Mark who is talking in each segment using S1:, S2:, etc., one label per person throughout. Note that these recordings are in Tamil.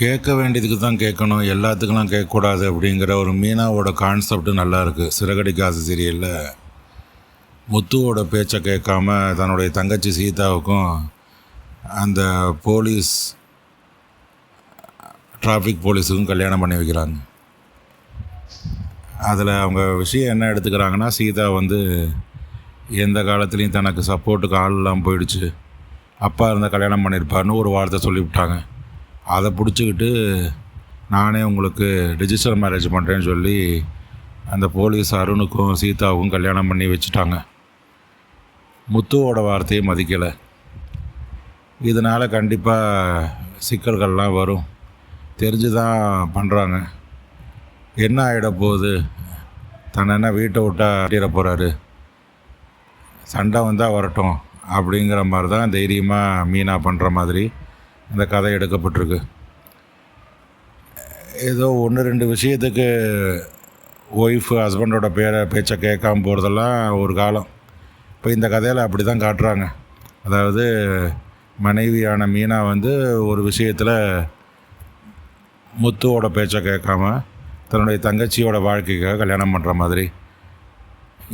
S1: கேட்க வேண்டியதுக்கு தான் கேட்கணும் எல்லாத்துக்கெல்லாம் கேட்கக்கூடாது அப்படிங்கிற ஒரு மீனாவோட கான்செப்ட் நல்லா இருக்குது சிறகடி காசு சீரியலில் முத்துவோட பேச்சை கேட்காம தன்னுடைய தங்கச்சி சீதாவுக்கும் அந்த போலீஸ் டிராஃபிக் போலீஸுக்கும் கல்யாணம் பண்ணி வைக்கிறாங்க. அதில் அவங்க விஷயம் என்ன எடுத்துக்கிறாங்கன்னா சீதா வந்து எந்த காலத்துலேயும் தனக்கு சப்போர்ட்டுக்கு ஆள் இல்லாமல் போயிடுச்சு. அப்பா இருந்தால் கல்யாணம் பண்ணியிருப்பாருன்னு ஒரு வார்த்தை சொல்லிவிட்டாங்க. அதை பிடிச்சிக்கிட்டு நானே உங்களுக்கு ரிஜிஸ்டர் மேரேஜ் பண்ணுறேன்னு சொல்லி அந்த போலீஸ் அருணுக்கும் சீதாவுக்கும் கல்யாணம் பண்ணி வச்சுட்டாங்க. முத்துவோட வார்த்தையை மதிக்கலை. இதனால் கண்டிப்பாக சிக்கல்கள்லாம் வரும். தெரிஞ்சு தான் பண்ணுறாங்க என்ன ஆகிட போகுது? தன்னை என்ன வீட்டை விட்டா அட்டிட போகிறாரு சண்டை வந்தால் வரட்டும் அப்படிங்கிற மாதிரி தான் தைரியமாக மீனா பண்ணுற மாதிரி இந்த கதை எடுக்கப்பட்டிருக்கு. ஏதோ ஒன்று ரெண்டு விஷயத்துக்கு ஒய்ஃபு ஹஸ்பண்டோட பேரை பேச்சை கேட்காம போகிறதெல்லாம் ஒரு காலம். இப்போ இந்த கதையில் அப்படி தான் காட்டுறாங்க. அதாவது மனைவியான மீனா வந்து ஒரு விஷயத்தில் முத்துவோட பேச்சை கேட்காம தன்னுடைய தங்கச்சியோட வாழ்க்கைக்காக கல்யாணம் பண்ணுற மாதிரி.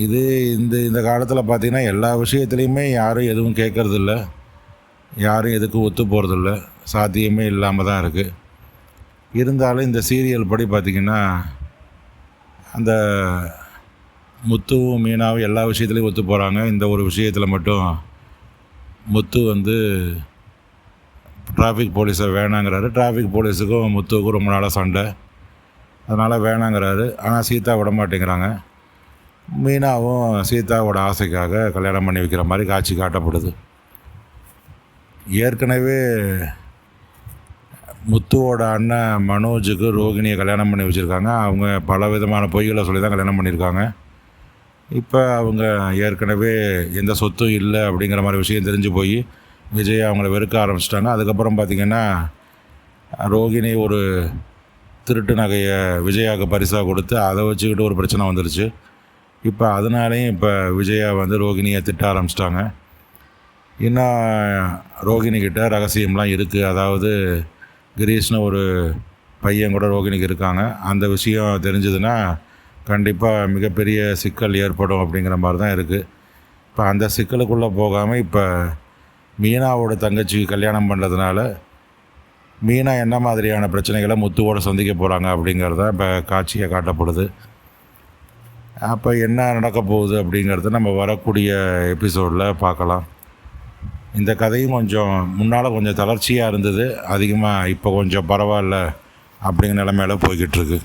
S1: இது இந்த இந்த காலத்தில் பார்த்திங்கன்னா எல்லா விஷயத்துலையுமே யாரும் எதுவும் கேட்கறதில்ல. யாரும் எதுக்கும் ஒத்து போகிறதில்ல சாத்தியமே இல்லாமல் தான் இருக்குது இருந்தாலும் இந்த சீரியல் படி பார்த்திங்கன்னா அந்த முத்துவும் மீனாவும் எல்லா விஷயத்துலையும் ஒத்து போகிறாங்க இந்த ஒரு விஷயத்தில் மட்டும் முத்து வந்து டிராஃபிக் போலீஸை வேணாங்கிறாரு. டிராஃபிக் போலீஸுக்கும் முத்துவுக்கும் ரொம்ப நாளாக சண்டை. அதனால் வேணாங்கிறாரு. ஆனால் சீதா விட மாட்டேங்கிறாங்க. மீனாவும் சீதாவோட ஆசைக்காக கல்யாணம் பண்ணி வைக்கிற மாதிரி காட்சி காட்டப்படுது. ஏற்கனவே முத்துவோட அண்ணன் மனோஜுக்கு ரோகிணியை கல்யாணம் பண்ணி வச்சுருக்காங்க. அவங்க பல விதமான பொய்களை சொல்லி தான் கல்யாணம் பண்ணியிருக்காங்க. இப்போ அவங்க ஏற்கனவே எந்த சொத்தும் இல்லை அப்படிங்கிற மாதிரி விஷயம் தெரிஞ்சு போய் விஜய் அவங்கள வெறுக்க ஆரம்பிச்சிட்டாங்க. அதுக்கப்புறம் பார்த்திங்கன்னா ரோகிணி ஒரு திருட்டு நகையை விஜயாவுக்கு பரிசாக கொடுத்து அதை வச்சுக்கிட்டு ஒரு பிரச்சனை வந்துருச்சு. இப்போ அதனாலேயும் இப்போ விஜயா வந்து ரோகிணியை திட்ட ஆரம்பிச்சிட்டாங்க. இன்னும் ரோகிணிக்கிட்ட ரகசியம்லாம் இருக்குது அதாவது கிரீஷ்னு ஒரு பையன் கூட ரோகிணிக்கு இருக்காங்க. அந்த விஷயம் தெரிஞ்சதுன்னா கண்டிப்பாக மிகப்பெரிய சிக்கல் ஏற்படும் அப்படிங்கிற மாதிரி தான் இருக்குது இப்போ அந்த சிக்கலுக்குள்ளே போகாமல் இப்போ மீனாவோட தங்கச்சிக்கு கல்யாணம் பண்ணுறதுனால மீனா என்ன மாதிரியான பிரச்சனைகளை முத்துவோட சந்திக்க போகிறாங்க அப்படிங்கிறது தான் இப்போ காட்சியை காட்டப்படுது. அப்போ என்ன நடக்க போகுது அப்படிங்கிறத நம்ம வரக்கூடிய எபிசோடில் பார்க்கலாம். இந்த கதையும் கொஞ்சம் முன்னால் கொஞ்சம் தளர்ச்சியாக இருந்தது. அதிகமாக இப்போ கொஞ்சம் பரவாயில்ல அப்படிங்கிற நிலமையில போய்கிட்டுருக்கு